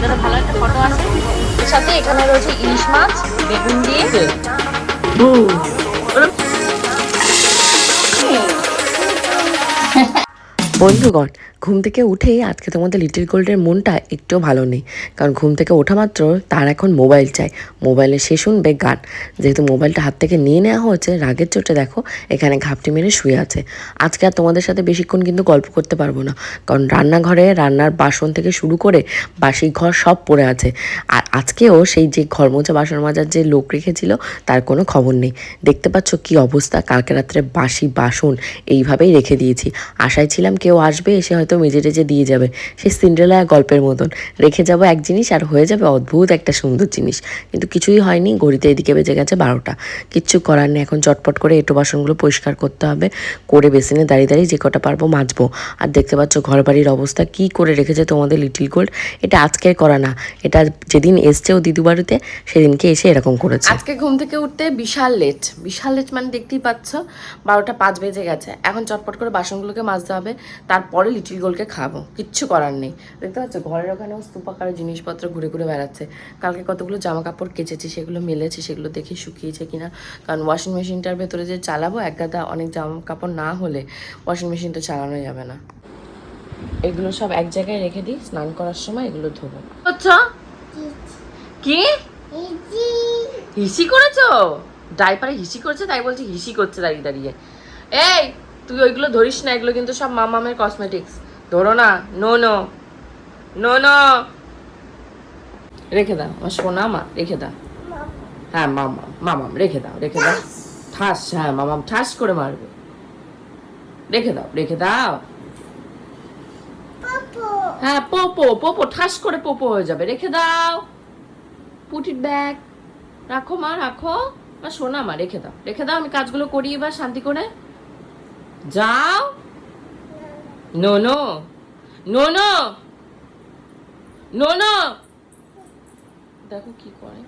যাতে ভালো একটা ফটো আসে সাথে এখানে রয়েছে ইলিশ মাছ বেগুন দিয়ে। বন্ধুগণ ঘুম থেকে উঠেই আজকে তোমাদের লিটিল গোল্ডের মনটা একটু ভালো নেই। কারণ ঘুম থেকে ওঠা মাত্র তার এখন মোবাইল চাই। মোবাইলে সে শুনবে গান। যেহেতু মোবাইলটা হাত থেকে নিয়ে নেওয়া হয়েছে, রাগের চোটে দেখো, এখানে ঘাপটি মেরে শুয়ে আছে। আজকে আর তোমাদের সাথে বেশিক্ষণ কিন্তু গল্প করতে পারব না। কারণ রান্নাঘরে রান্নার বাসন থেকে শুরু করে বাসি ঘর সব পড়ে আছে। আর আজকেও সেই যে ঘর মোছা বাসন মাজার যে লোক রেখেছিল, তার কোনো খবর নেই। দেখতে পাচ্ছ কি অবস্থা? কালকে রাত্রে বাসি বাসন এইভাবেই রেখে দিয়েছি। আশায় ছিলাম কেউ আসবে, এসে হয়তো মেজে টেজে দিয়ে যাবে। সেই সিন্ড্রেলা গল্পের মতন। রেখে যাব এক জিনিস আর হয়ে যাবে অদ্ভুত একটা সুন্দর জিনিস। কিন্তু কিছুই হয়নি, ঘড়িতে এদিকে বেজে গেছে বারোটা। কিচ্ছু করার নেই, এখন চটপট করে এটো বাসনগুলো পরিষ্কার করতে হবে। করে বেসিনে দাঁড়িয়ে দাঁড়িয়ে যে কটা পারব মাজবো। আর দেখতে পাচ্ছ ঘর বাড়ির অবস্থা, কি করে রেখেছে তোমাদের লিটিল গোল্ড? এটা আজকের করা না। এটা যেদিন এসছে ও দিদু বাড়িতে সেদিনকে এসে এরকম করেছে। আজকে ঘুম থেকে উঠতে বিশাল লেট। বিশাল লেট মানে দেখতেই পাচ্ছ, বারোটা পাঁচ বেজে গেছে। এখন চটপট করে বাসনগুলোকে মাজতে হবে। তারপরে লিটিল গোলকে খাব, কিচ্ছু করার নেই। দেখতে পাচ্ছ, ঘরের ওখানেও স্তূপাকারের জিনিসপত্র ঘুরে ঘুরে বেড়াচ্ছে। কালকে কতগুলো জামা কাপড় কেচেছি, সেগুলো মেলেছি, সেগুলো দেখি শুকিয়েছে কিনা। কারণ ওয়াশিং মেশিনটার ভেতরে যে চালাবো, এক গাদা অনেক জামা কাপড় না হলে ওয়াশিং মেশিন তো চালানো যাবে না। এগুলো সব এক জায়গায় রেখে দিই, স্নান করার সময় এগুলো ধোবো। আচ্ছা কি? হিসি করেছ? ডাইপারে হিসি করেছে, তাই বলছি হিসি করছে দাঁড়িয়ে দাঁড়িয়ে। এই, তুই ওইগুলো ধরিস না, এগুলো কিন্তু সব মামামের কসমেটিক্স ধরো না নো নো নো নো। রেখে দাও আমার সোনা মা রেখে দাও। হ্যাঁ মামা মামাম রেখে দাও রেখে দাও। ঠাস হ্যাঁ মামাম ঠাস করে মারবে। রেখে দাও রেখে দাও। হ্যাঁ পোপো পোপো ঠাস করে পোপো হয়ে যাবে রেখে দাও। পুট ইট ব্যাগ রাখো মা রাখো। মা শোনা মা রেখে দাও রেখে দাও আমি কাজগুলো করি এবার শান্তি করে। যাও। No no. No, no. No no দেখো কি করে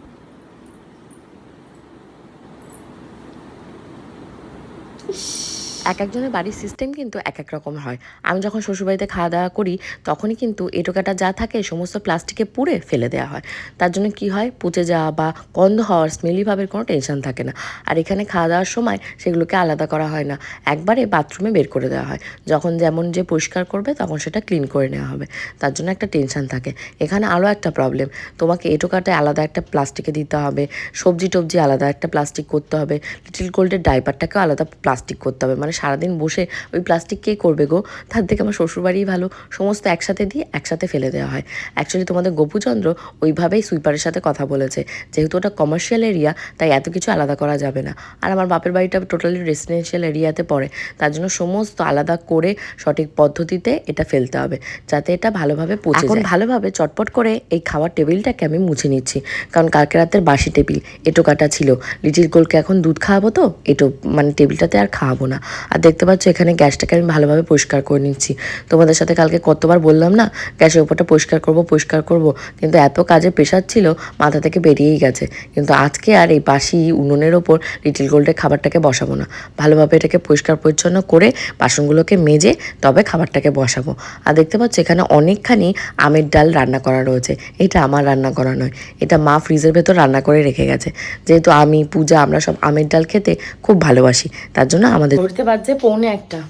এক একজনের বাড়ির সিস্টেম কিন্তু এক এক রকম হয়। আমি যখন শ্বশুরবাড়িতে খাওয়া দাওয়া করি, তখনই কিন্তু এটোকাটা যা থাকে সমস্ত প্লাস্টিকে পুড়ে ফেলে দেওয়া হয়। তার জন্য কি হয়? পচে যাওয়া বা গন্ধ হওয়ার স্মেলি ভাবের কোনো টেনশন থাকে না। আর এখানে খাওয়া দাওয়ার সময় সেগুলোকে আলাদা করা হয় না। একবারে বাথরুমে বের করে দেওয়া হয়। যখন যেমন যে পরিষ্কার করবে, তখন সেটা ক্লিন করে নেওয়া হবে। তার জন্য একটা টেনশন থাকে। এখানে আরও একটা প্রবলেম তোমাকে এটোকাটা আলাদা একটা প্লাস্টিকে দিতে হবে। সবজি টবজি আলাদা একটা প্লাস্টিক করতে হবে। লিটিল গোল্ডের ডাইপারটাকেও আলাদা প্লাস্টিক করতে হবে। মানে সারাদিন বসে ওই প্লাস্টিক কে করবে গো। তার থেকে আমার শ্বশুরবাড়িই ভালো। সমস্ত একসাথে দিয়ে একসাথে ফেলে দেওয়া হয়। অ্যাকচুয়ালি তোমাদের গোপুচন্দ্র ওইভাবেই সুইপারের সাথে কথা বলেছে। যেহেতু ওটা কমার্শিয়াল এরিয়া তাই এত কিছু আলাদা করা যাবে না। আর আমার বাপের বাড়িটা টোটালি রেসিডেন্সিয়াল এরিয়াতে পড়ে। তার জন্য সমস্ত আলাদা করে সঠিক পদ্ধতিতে এটা ফেলতে হবে। যাতে এটা ভালোভাবে পচে এখন ভালোভাবে চটপট করে এই খাওয়ার টেবিলটাকে আমি মুছে নিচ্ছি। কারণ কালকে রাতের বাসি টেবিল এটো কাটা ছিল। লিটিল গোলকে এখন দুধ খাওয়াবো তো? এটো মানে টেবিলটাতে আর খাওয়াবো না। আর দেখতে পাচ্ছ, এখানে গ্যাসটাকে আমি ভালোভাবে পরিষ্কার করে নিচ্ছি। তোমাদের সাথে কালকে কতবার বললাম না, গ্যাসের উপরটা পরিষ্কার করব পরিষ্কার করব, কিন্তু এত কাজে প্রেশার ছিল, মাথা থেকে বেরিয়েই গেছে। কিন্তু আজকে আর এই বাসি উনুনের ওপর লিটিল গোল্ডের খাবারটাকে বসাবো না। ভালোভাবে এটাকে পরিষ্কার পরিচ্ছন্ন করে বাসনগুলোকে মেজে তবে খাবারটাকে বসাবো। আর দেখতে পাচ্ছ, এখানে অনেকখানি আমের ডাল রান্না করা রয়েছে। এটা আমার রান্না করা নয়, এটা মা ফ্রিজের ভেতর রান্না করে রেখে গেছে। যেহেতু আমি, পূজা, আমরা সব আমের ডাল খেতে খুব ভালোবাসি, তার জন্য আমাদের বাজছে পৌনে একটা।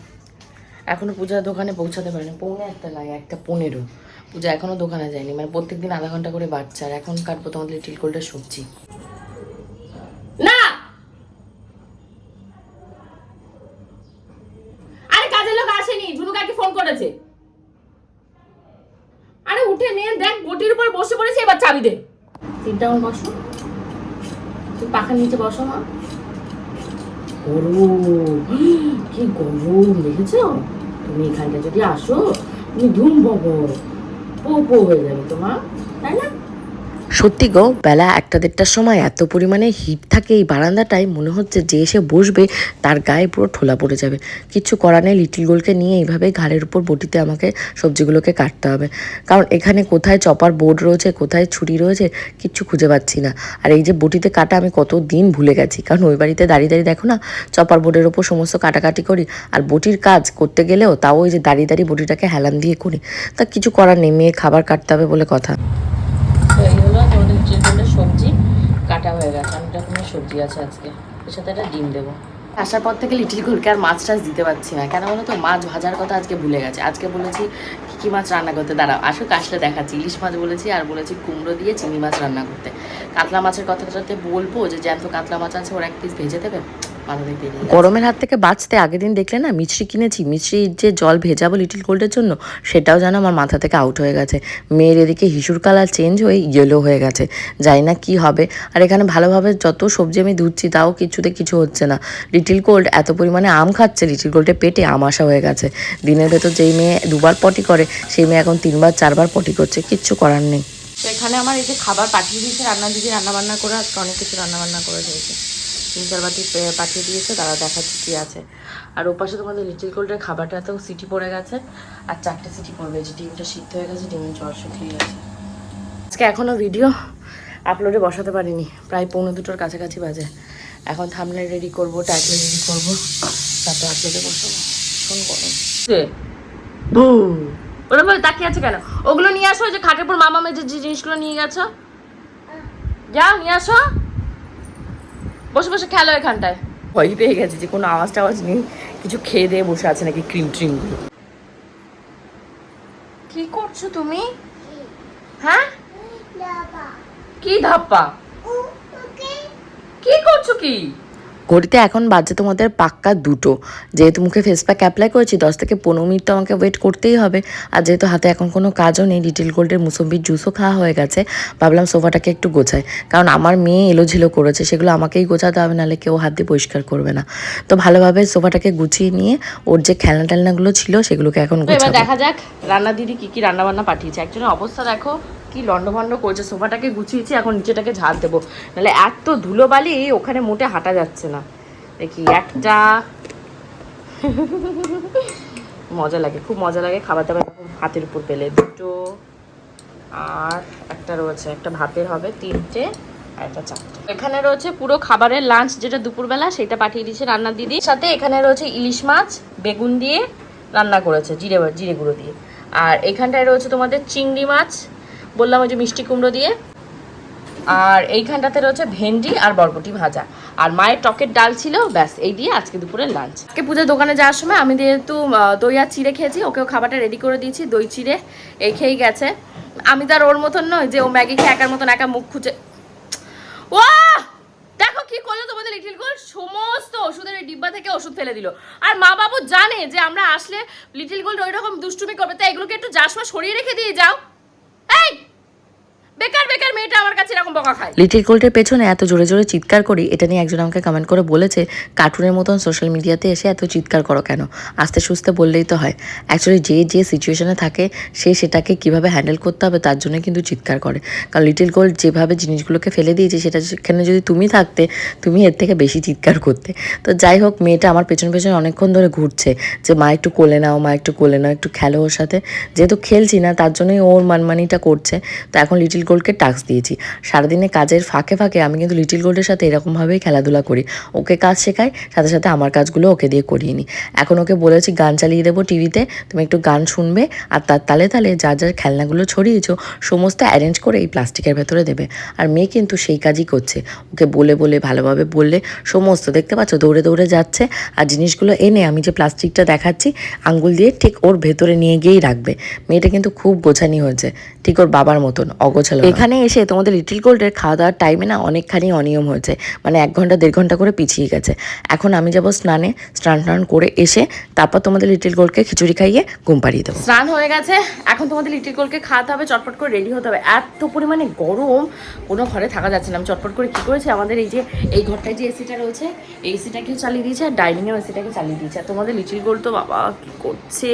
এখনও পূজার দোকানে পৌঁছাতে পারেনি। পৌনে একটা লাগে একটা পনেরো। পূজা এখনও দোকানে যায়নি। মানে প্রত্যেক দিন আধা ঘণ্টা করে বাড়ছে। আর এখন কাটবো তোমাদের লিটিল গোল্ডের সবজি। না! আরে কাজের লোক আসেনি। ফোন করেছে। আরে দেখ উপর বসে পড়েছে, এবার চাবি দে। সিট ডাউন বসো। তুই পাখার নিচে বসো মা। গরম কি গরম দেখেছ তুমি এখানটা যদি আসো তুমি ধুম পাবো পো হয়ে যাবে তোমার তাই না সত্যি গো, বেলা একটা দেড়টার সময় এত পরিমাণে হিট থাকে এই বারান্দাটায়, মনে হচ্ছে যে এসে বসবে, তার গায়ে পুরো ঠোলা পড়ে যাবে। কিচ্ছু করার নেই লিটিল গোলকে নিয়ে এইভাবে ঘাড়ের উপর বটিতে আমাকে সবজিগুলোকে কাটতে হবে। কারণ এখানে কোথায় চপার বোর্ড রয়েছে, কোথায় ছুরি রয়েছে কিচ্ছু খুঁজে পাচ্ছি না। আর এই যে বটিতে কাটা আমি কত দিন ভুলে গেছি। কারণ ওই বাড়িতে দাঁড়িয়ে দাঁড়িয়ে দেখো না, চপার বোর্ডের ওপর সমস্ত কাটাকাটি করি, আর বটির কাজ করতে গেলেও তাও ওই যে দাঁড়িয়ে দাঁড়িয়ে বটিটাকে হেলান দিয়ে করি। তা কিছু করার নেই, মেয়ে খাবার কাটতে হবে বলে কথা তো এই হলো তোমাদের চিকেনের সবজি কাটা হয়ে গেছে অনেক রকমের সবজি আছে আজকে। এর সাথে একটা ডিম দেবো। আসার পর থেকে লিটিল ঘুরকে আর মাছ টাছ দিতে পারছি না। কেন বলো তো? মাছ ভাজার কথা আজকে ভুলে গেছে। আজকে বলেছি কী কী মাছ রান্না করতে? দাঁড়াও, আসুক, আসলে দেখাচ্ছি। ইলিশ মাছ বলেছি আর বলেছি কুমড়ো দিয়ে চিংড়ি মাছ রান্না করতে। কাতলা মাছের কথাটাতে বলব যে, জ্যান্ত কাতলা মাছ আছে, ওরা এক পিস ভেজে দেবে? বেরিয়ে গরমের হাত থেকে বাঁচতে আগের দিন দেখলে না মিছরি কিনেছি মিছরির যে জল ভেজাবো লিটিল গোল্ডের জন্য সেটাও যেন আমার মাথা থেকে আউট হয়ে গেছে। মেয়ের এদিকে হিসুর কালার চেঞ্জ হয়ে ইয়েলো হয়ে গেছে। যাই না কি হবে। আর এখানে ভালোভাবে যত সবজি আমি ধুচ্ছি তাও কিছুতে কিছু হচ্ছে না। লিটিল গোল্ড এত পরিমাণে আম খাচ্ছে লিটিল গোল্ডের পেটে আম আসা হয়ে গেছে। দিনের ভেতর যেই মেয়ে দুবার পটি করে সেই মেয়ে এখন তিনবার চারবার পটি করছে কিচ্ছু করার নেই। তো এখানে আমার এই যে খাবার পাঠিয়ে দিয়েছে রান্না দিদি রান্না বান্না করে আজকে অনেক কিছু রান্না বান্না করে দিয়েছে। তিন চার বাটি পাঠিয়ে দিয়েছে তারা দেখাচ্ছে কি আছে। আর ওপাশে তোমাদের লিটিল গোল্ডের খাবারটাতেও সিটি পড়ে গেছে আর চারটে সিটি পড়বে যে ডিমটা সিদ্ধ হয়ে গেছে ডিমের জল শুকিয়ে গেছে। আজকে এখনও ভিডিও আপলোডে বসাতে পারিনি প্রায় পৌনে দুটোর কাছাকাছি বাজে। এখন থামলে রেডি করব টাইটেল রেডি করব তারপর আপলোডে বসাবো। ভীষণ গরম। ওরা বলে তাকিয়ে আছে কেন? ওগুলো নিয়ে আসো ওই যে খাটের পর মামা মেজে যে জিনিসগুলো নিয়ে গেছো। যাও নিয়ে আসো। বসে বসে খেলো এখানটায়। ভয় পেয়ে গেছে যে কোনো আওয়াজ টাওয়াজ নেই। কিছু খেয়ে দিয়ে বসে আছে নাকি ক্রিম ট্রিম কি করছ তুমি? হ্যাঁ? কি ধাপ্পা? কি করছ কি? ঘড়িতে এখন বাজে তোমাদের পাক্কা দুটো। যেহেতু মুখে ফেস প্যাক অ্যাপ্লাই করেছি দশ থেকে পনেরো মিনিট তো আমাকে ওয়েট করতেই হবে। আর যেহেতু হাতে এখন কোনো কাজও নেই লিটিল গোল্ডের মুসম্বির জুসও খাওয়া হয়ে গেছে ভাবলাম সোফাটাকে একটু গোছাই। কারণ আমার মেয়ে এলোঝিলো করেছে সেগুলো আমাকেই গোছাতে হবে নাহলে কেউ হাত দিয়ে পরিষ্কার করবে না। তো ভালোভাবে সোফাটাকে গুছিয়ে নিয়ে ওর যে খেলনা টেলনাগুলো ছিল সেগুলোকে এখন দেখা যাক রান্না দিদি কি কি রান্না বান্না পাঠিয়েছে। একজনের অবস্থা দেখো কি লন্ডভন্ড করছে? সোফাটাকে গুছিয়েছি এখন নিচেটাকে ঝাড় দেবো। নাহলে এত ধুলোবালি ওখানে মোটে হাঁটা যাচ্ছে না। দেখি একটা। মজা লাগে, খুব মজা লাগে খাবার দাবার হাতের উপর পেলে। দুটো আর একটা রয়েছে, একটা ভাতের হবে, তিনটে একটা এখানে রয়েছে পুরো খাবারের লাঞ্চ যেটা দুপুরবেলা, সেটা পাঠিয়ে দিয়েছে রান্নার দিদির সাথে এখানে রয়েছে ইলিশ মাছ, বেগুন দিয়ে রান্না করেছে, জিরে জিরে গুঁড়ো দিয়ে। আর এখানটায় রয়েছে তোমাদের চিংড়ি মাছ বললাম ওই যে মিষ্টি কুমড়ো দিয়ে। আর এইখানটাতে রয়েছে ভেন্ডি আর বরবটি ভাজা। আর মায়ের টকের ডাল ছিল, ব্যাস, এই দিয়ে আজকে দুপুরের লাঞ্চ আজকে পুজোর দোকানে যাওয়ার সময় আমি যেহেতু দই আর চিড়ে খেয়েছি, ওকেও খাবারটা রেডি করে দিয়েছি, দই চিড়ে, এই খেয়েই গেছে। আমি তো আর ওর মতন নয় যে ও ম্যাগি খেয়ে একার মতন একা মুখ খুঁজে ও দেখো কি করল তোমাদের লিটিল গোল সমস্ত ওষুধের ডিব্বা থেকে ওষুধ ফেলে দিল। আর মা বাবু জানে যে আমরা আসলে লিটিল গোল্ড ওই রকম দুষ্টুমি করবে, তাই এগুলোকে একটু যার সরিয়ে রেখে দিয়ে যাও। বেকার বেকার মেয়েটা আমার কাছে এরকম বকা খায়। লিটিল গোল্ডের পেছনে এত জোরে জোরে চিৎকার করি, এটা নিয়ে একজন আমাকে কমেন্ট করে বলেছে, কার্টুনের মতন সোশ্যাল মিডিয়াতে এসে এত চিৎকার করো কেন? আস্তে সুস্তে বললেই তো হয়। অ্যাকচুয়ালি যে যে সিচুয়েশনে থাকে, সে সেটাকে কীভাবে হ্যান্ডেল করতে হবে, তার জন্য কিন্তু চিৎকার করে। কারণ লিটিল গোল্ড যেভাবে জিনিসগুলোকে ফেলে দিয়েছে, সেটা সেখানে যদি তুমি থাকতে, তুমি এর থেকে বেশি চিৎকার করতে। তো যাই হোক, মেয়েটা আমার পেছন পেছনে অনেকক্ষণ ধরে ঘুরছে, যে, মা, একটু কোলে নাও, মা, একটু কোলে নাও, একটু খেলো ওর সাথে। যেহেতু খেলছি না, তার জন্যই ওর মানমানিটা করছে। তো এখন লিটিল গোল্ডকে টাস্ক দিয়েছি। সারাদিনে কাজের ফাঁকে ফাঁকে আমি কিন্তু লিটিল গোল্ডের সাথে এরকমভাবেই খেলাধুলা করি। ওকে কাজ শেখাই, সাথে সাথে আমার কাজগুলো ওকে দিয়ে করিয়ে নিই। এখন ওকে বলেছি গান চালিয়ে দেবো টিভিতে তুমি একটু গান শুনবে আর তার তালে তালে যা যা খেলনাগুলো ছড়িয়েছো, সমস্ত অ্যারেঞ্জ করে এই প্লাস্টিকের ভেতরে দেবে। আর মেয়ে কিন্তু সেই কাজই করছে। ওকে বলে বলে ভালোভাবে বললে সমস্ত, দেখতে পাচ্ছ দৌড়ে দৌড়ে যাচ্ছে। আর জিনিসগুলো এনে আমি যে প্লাস্টিকটা দেখাচ্ছি, আঙ্গুল দিয়ে ঠিক ওর ভেতরে নিয়ে গিয়েই রাখবে। মেয়েটা কিন্তু খুব গোছানি হয়েছে, ঠিক ওর বাবার মতন, অগোছালো। এখানে এসে তোমাদের লিটিল গোল্ডের খাওয়া দাওয়ার টাইমে না অনেকখানি অনিয়ম হয়েছে। মানে এক ঘণ্টা দেড় ঘণ্টা করে পিছিয়ে গেছে। এখন আমি যাব স্নানে স্নান টান করে এসে তারপর তোমাদের লিটিল গোল্ডকে খিচুড়ি খাইয়ে ঘুম পাড়িয়ে দেবো। স্নান হয়ে গেছে এখন তোমাদের লিটিল গোলকে খাওয়াতে হবে চটপট করে রেডি হতে হবে। এত পরিমাণে গরম কোনো ঘরে থাকা যাচ্ছে না। আমি চটপট করে কি করেছি আমাদের এই যে এই ঘরটায় যে এসিটা রয়েছে এই এসিটাকেও চালিয়ে দিয়েছে আর ডাইনিংয়েও এসিটাকে চালিয়ে দিয়েছে। আর তোমাদের লিটিল গোল্ড তো বাবা কি করছে?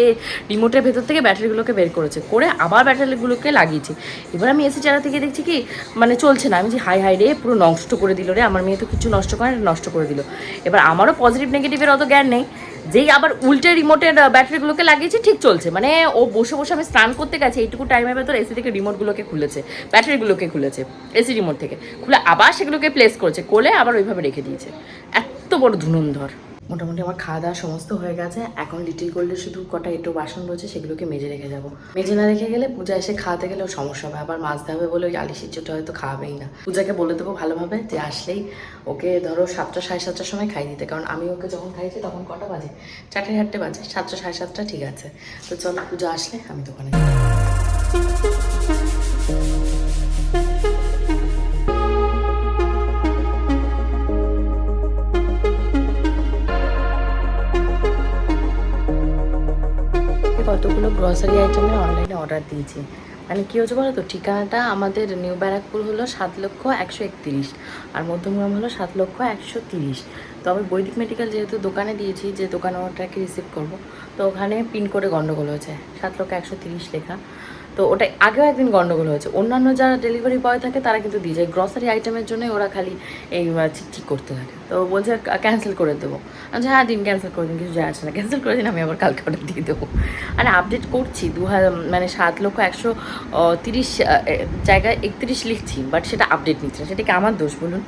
রিমোটের ভেতর থেকে ব্যাটারিগুলোকে বের করেছে। করে আবার ব্যাটারিগুলোকে লাগিয়েছে। এবার আমি এসি চালাতে গিয়ে দেখছি কি মানে চলছে না। আমি যে হাই হাই রে, পুরো নষ্ট করে দিল রে। আমার মেয়ে তো কিছু নষ্ট করে নষ্ট করে দিল। এবার আমারও পজিটিভ নেগেটিভের অত জ্ঞান নেই। যেই আবার উল্টে রিমোটের ব্যাটারিগুলোকে লাগিয়েছি, ঠিক চলছে। মানে ও বসে বসে আমি স্নান করতে গেছি, এইটুকু টাইমের ভেতর এসি থেকে রিমোটগুলোকে খুলেছে ব্যাটারিগুলোকে খুলেছে এসি রিমোট থেকে। খুলে আবার সেগুলোকে প্লেস করেছে, কোলে আবার ওইভাবে রেখে দিয়েছে। এত বড় ধুনন্ধর। মোটামুটি আমার খাওয়া দাওয়া সমস্ত হয়ে গেছে। এখন লিটিল গোল্ডে শুধু কটা একটু বাসন রয়েছে, সেগুলোকে মেজে রেখে যাব। মেজে না রেখে গেলে পূজা এসে খাওয়াতে গেলেও সমস্যা হবে। আবার মাছ দেবে বলে ওই আলিশির চোটা হয়তো খাওয়াবেই না। পূজাকে বলে দেবো ভালোভাবে যে আসলেই ওকে ধরো সাতটা, সাড়ে সাতটার সময় খাই দিতে। কারণ আমি ওকে যখন খাইছি তখন কটা বাজে? চারটে চারটে বাজে। সাতটা, সাড়ে সাতটা ঠিক আছে। তো চলো, পূজা আসলে আমি দোকানে গ্রসারি আইটেমের অনলাইনে অর্ডার দিয়েছি। মানে কী হচ্ছে বলো তো ঠিকানাটা আমাদের নিউ ব্যারাকপুর হলো সাত লক্ষ একশো একত্রিশ আর মধ্যমগ্রাম হলো সাত লক্ষ একশো তিরিশ। তো আমি বৈদিক মেডিকেল যেহেতু দোকানে দিয়েছি, যে দোকান ওটাকে রিসিভ করব, তো ওখানে পিন করে গণ্ডগোল হয়েছে, সাত লক্ষ একশো তিরিশ লেখা। তো ওটা আগেও একদিন গন্ডগোল হয়েছে। অন্যান্য যারা ডেলিভারি বয় থাকে, তারা কিন্তু দিয়ে যায় গ্রসারি আইটেমের জন্যই ওরা খালি এই ঠিক করতে থাকে। তো বলছে ক্যান্সেল করে দেবো। আচ্ছা হ্যাঁ দিন ক্যান্সেল করে দিন, কিছু যায় আসে না। ক্যান্সেল করে দিন, আমি আবার কালকে অর্ডার দিয়ে দেবো। আর আপডেট করছি, দু হাজার মানে সাত লক্ষ একশো তিরিশ জায়গায় একত্রিশ লিখছি বাট সেটা আপডেট নিচ্ছে না। সেটা কি আমার দোষ, বলুন?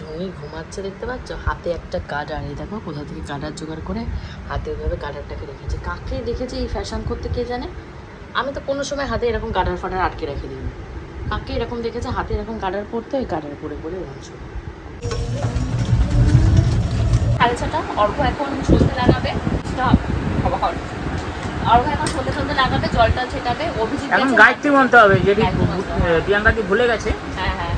তুমি ঘুমাচ্ছে দেখতে পাচ্ছ? হাতে একটা গার্ডার এই দেখো, কোথা থেকে গার্ডার জোগাড় করে, হাতে ওইভাবে গার্ডারটাকে রেখেছে। কাকে দেখেছে এই ফ্যাশন করতে কে জানে? আমি তো কোনো সময় হাতে এরকম গাডার ফাডার আটকে রেখে দিই কাকে এরকম দেখেছে হাতে এরকম গাডার পরতে ওই গার্ডার পরে পরে অংশ। সাড়ে ছটা অর্ঘ এখন সন্ধে লাগাবে. অর্ঘ এখন সন্ধে সন্ধে লাগাবে জলটা ছেটাবে অভিজিৎ এখন গেছে- গায়ত্রী মন্ত্র হবে যেটি ভুলে গেছে। হ্যাঁ হ্যাঁ।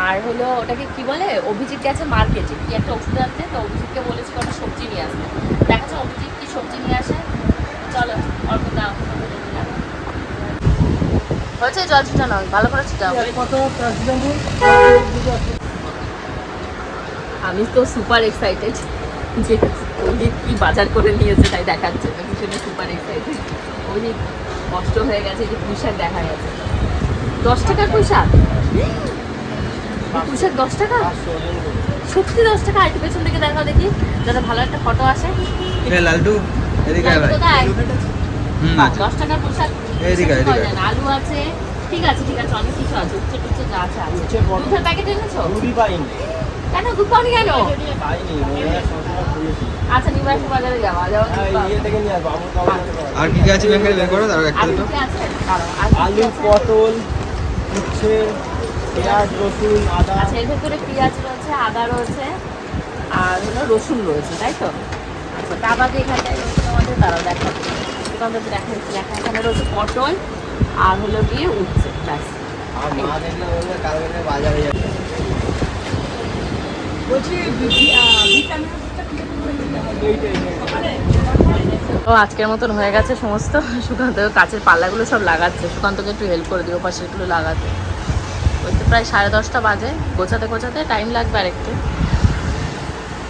আর হলো ওটাকে কি বলে? অভিজিৎ গেছে মার্কেটে কি একটা ওষুধ আনতে তো অভিজিৎকে বলেছি কটা সবজি নিয়ে আসতে। দেখা যাচ্ছে অভিজিৎ কি সবজি নিয়ে আসে। চলো অল্প দাও। হয়েছে জল ছিটানো ভালো করে ছিটাও আমি তো সুপার এক্সাইটেড যে অভিজিৎ কি বাজার করে নিয়েছে তাই দেখাচ্ছে। তো ভীষণ সুপার এক্সাইটেড অভিজিৎ কষ্ট হয়ে গেছে যে পুঁইশাক দেখা গেছে। দশ টাকার পুঁইশাক? পুঁইশাক দশ টাকা? সত্যি দশ টাকা? একটু পেছন থেকে দেখাও দেখি। যাতে ভালো একটা ফটো আসে। লালটু। দশ টাকার পোশাক এদিকে, এদিকে। আলু আছে। ঠিক আছে ঠিক আছে অনেক কিছু আছে উচ্ছে টুচ্ছে যা আছে আছে। দুধের প্যাকেট এনেছো? রুটি পাইনি। কেন দুধ পাওনি আচ্ছা বাজারে যাওয়া যাওয়া আর পাও। ইয়ে আসব। আর কি কি আছে ব্যাংকে? বের করো তার একটা আলু দুটো। আছে? আলু আছে? পটল উচ্ছে পেঁয়াজ রসুন আদা। আচ্ছা এর ভেতরে পেঁয়াজ রয়েছে আদা রয়েছে আর হলো রসুন রয়েছে তাই তো? আচ্ছা তা বাদে এখানটায় রয়েছে তোমাদের তারা দেখো তোমাদের দেখা দেখা এখানে রয়েছে পটল আর হলো গিয়ে উচ্ছে ব্যাস। আর ও আজকের মতন হয়ে গেছে সমস্ত। সুকান্ত কাছের পাল্লাগুলো সব লাগাচ্ছে। সুকান্তকে একটু হেল্প করে দিও পাশেরগুলো লাগাতে। ওই তো প্রায় সাড়ে দশটা বাজে। গোছাতে গোছাতে টাইম লাগবে আরেকটু।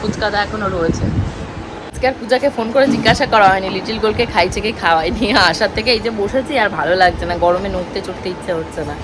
ফুচকাদা এখনও রয়েছে। আজকে আর পূজাকে ফোন করে জিজ্ঞাসা করা হয়নি। লিটিল গোলকে খাইছে কি খাওয়াইনি আসার থেকে এই যে বসেছি আর ভালো লাগছে না। গরমে নড়তে চড়তে ইচ্ছে হচ্ছে না।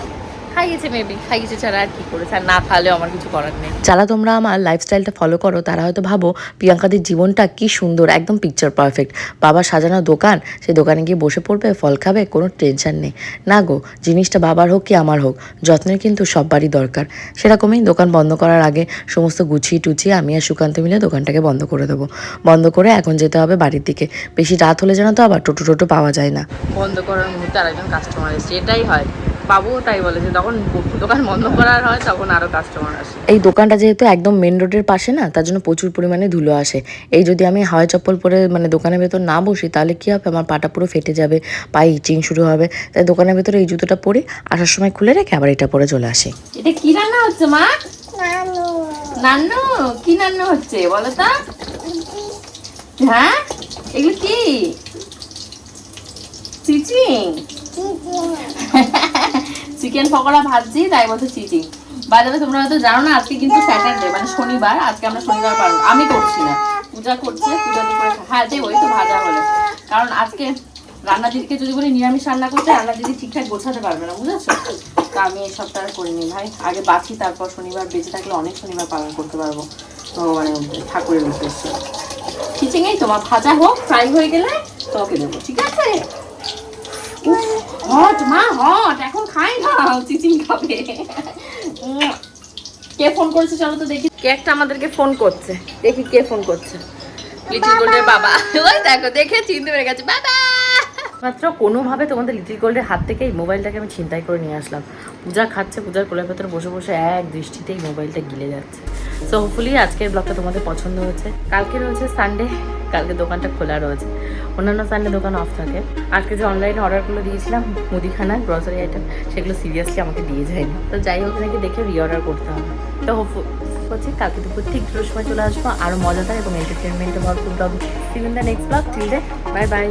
খাইয়েছে মেবি খাইয়েছে ছাড়া আর কি করেছে? আর না খালেও আমার কিছু করার নেই। যারা তোমরা আমার লাইফস্টাইলটা ফলো করো তারা হয়তো ভাবো প্রিয়াঙ্কাদের জীবনটা কি সুন্দর একদম পিকচার পারফেক্ট বাবা সাজানো দোকান সেই দোকানে গিয়ে বসে পড়বে ফল খাবে কোনো টেনশন নেই। না গো জিনিসটা বাবার হোক কি আমার হোক যত্নের কিন্তু সববারই দরকার। সেরকমই দোকান বন্ধ করার আগে সমস্ত গুছিয়ে টুচিয়ে আমি আর সুকান্ত মিলে দোকানটাকে বন্ধ করে দেবো। বন্ধ করে এখন যেতে হবে বাড়ির দিকে। বেশি রাত হলে যেন তো আবার টোটো টোটো পাওয়া যায় না। বন্ধ করার মুহূর্তে আরেকজন কাস্টমার এসছে এটাই হয়। বাবুও তাই বলে যে তখন দোকান বন্ধ করার হয় তখন আরও কাস্টমার আসে। এই দোকানটা যেহেতু একদম মেন রোডের পাশে না তার জন্য প্রচুর পরিমাণে ধুলো আসে। এই যদি আমি হাওয়াই চপ্পল পরে মানে দোকানের ভেতর না বসি তাহলে কি হবে? আমার পাটা পুরো ফেটে যাবে পায়ে ইচিং শুরু হবে। তাই দোকানের ভেতরে এই জুতোটা পরে আসার সময় খুলে রেখে আবার এটা পরে চলে আসি। এটা কি রান্না হচ্ছে মা? নান্নু কি হচ্ছে বলো তো? হ্যাঁ? এগুলো কি? চিচিং। চিকেন পকোড়া ভাজছি, তাই বলছে চিচিং বাজারে তোমরা হয়তো জানো না, আজকে কিন্তু স্যাটারডে মানে শনিবার, আজকে আমরা শনিবার পালন আমি করছি না। পূজা করছে, পূজা দুপুরে হ্যাঁ দেবো ওই তো ভাজা হলে। কারণ আজকে রান্না দিদিকে যদি বলি নিরামিষ রান্না করতে, রান্না দিদি ঠিকঠাক গোছাতে পারবে না, বুঝেছ? তা আমি এই সপ্তাহে করিনি ভাই। আগে বাঁচি তারপর শনিবার বেঁচে থাকলে অনেক শনিবার পালন করতে পারব। ভগবানের ঠাকুরের উদ্দেশ্যে। খিচিঙেই তোমার ভাজা হোক ফ্রাই হয়ে গেলে তোমাকে দেবো, ঠিক আছে? হট, মা, হট, এখন কে ফোন করেছে চলো তো দেখি। কে আমাদেরকে ফোন করছে। দেখি কে ফোন করছে। গোল্ডের বাবা। ওই দেখো, দেখে চিনতে পেরে গেছে। বাবা! মাত্র কোনোভাবে তোমাদের লিটিল গোল্ডের হাত থেকে এই মোবাইলটাকে আমি ছিনতাই করে নিয়ে আসলাম। পূজা খাচ্ছে, পূজার কোলের ভেতরে বসে বসে এক দৃষ্টিতেই মোবাইলটা গিলে যাচ্ছে। সো হোপফুলি আজকের ব্লগটা তোমাদের পছন্দ হয়েছে। কালকে রয়েছে সানডে কালকে দোকানটা খোলা রয়েছে। অন্যান্য সানডে দোকান অফ থাকে। আজকে যে অনলাইনে অর্ডারগুলো দিয়েছিলাম মুদিখানা গ্রসারি আইটেম সেগুলো সিরিয়াসলি আমাকে দিয়ে যায়নি। তো যাই হোক নাকি দেখে রিঅর্ডার করতে হবে। তো হচ্ছে কালকে দুপুর ঠিক দুটোর সময় চলে আসব। আরও মজাদার এবং এন্টারটেনমেন্টে ভরপুর blog in the next blog till bye bye